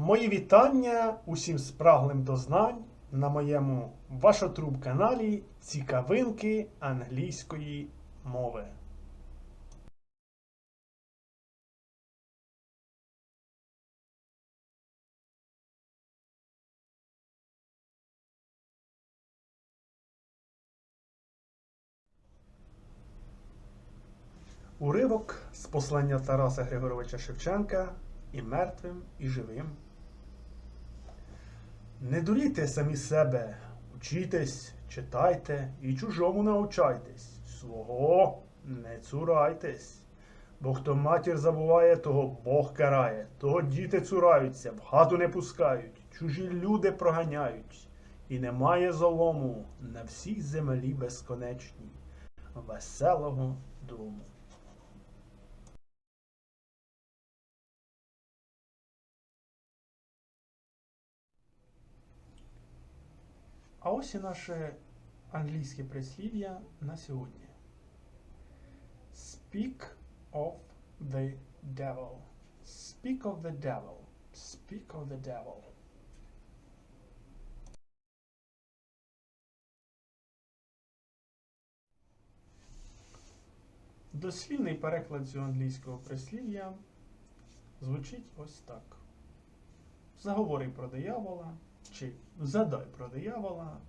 Мої вітання усім спраглим до знань на моєму вашотруб каналі Цікавинки англійської мови. Уривок з послання Тараса Григоровича Шевченка і мертвим, і живим. Не дурійте самі себе, учітесь, читайте і чужому научайтесь. Свого не цурайтесь. Бо хто матір забуває, того Бог карає, того діти цураються, в хату не пускають, чужі люди проганяють. І немає золому на всій землі безконечній, веселого дому. А ось і наше англійське прислів'я на сьогодні. Speak of the devil. Speak of the devil. Speak of the devil. Дослівний переклад цього англійського прислів'я звучить ось так. Заговори про диявола чи задай про диявола.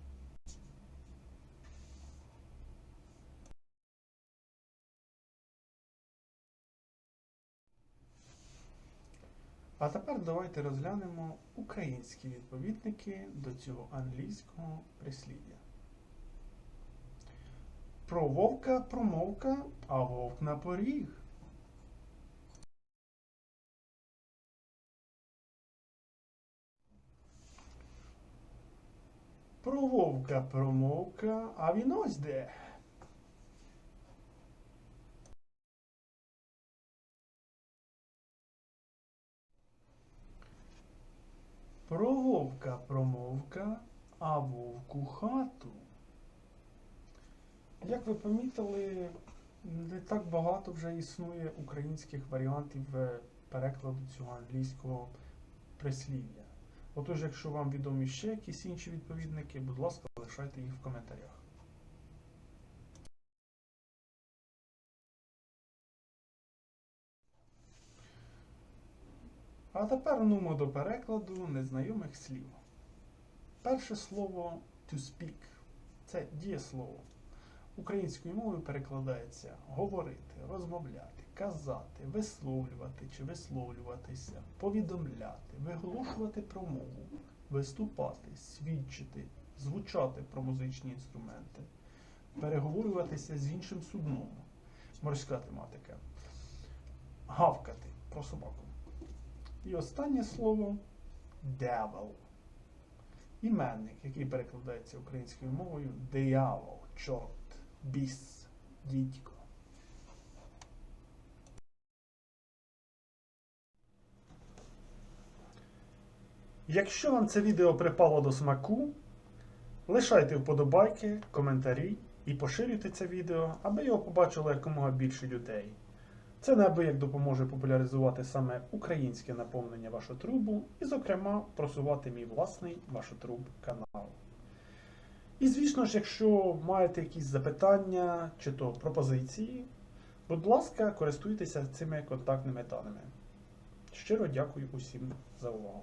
А тепер давайте розглянемо українські відповідники до цього англійського прислів'я. Про вовка промовка, а вовк на поріг. Про вовка промовка, а він ось де. Про вовка промовка, а вовку хату. Як ви помітили, не так багато вже існує українських варіантів е, перекладу цього англійського прислів'я. Отож, якщо вам відомі ще якісь інші відповідники, будь ласка, залишайте їх в коментарях. А тепер нумо до перекладу незнайомих слів. Перше слово to speak це дієслово. Українською мовою перекладається говорити, розмовляти, казати, висловлювати чи висловлюватися, повідомляти, виголошувати промову, виступати, свідчити, звучати про музичні інструменти, переговорюватися з іншим судном, морська тематика, гавкати про собаку. І останнє слово devil. Іменник, який перекладається українською мовою диявол, чорт, біс, дідько. Якщо вам це відео припало до смаку, лишайте вподобайки, коментарі і поширюйте це відео, аби його побачило якомога більше людей. Це неабияк допоможе популяризувати саме українське наповнення вашу трубу і, зокрема, просувати мій власний вашотруб канал. І, звісно ж, якщо маєте якісь запитання чи то пропозиції, будь ласка, користуйтеся цими контактними даними. Щиро дякую усім за увагу.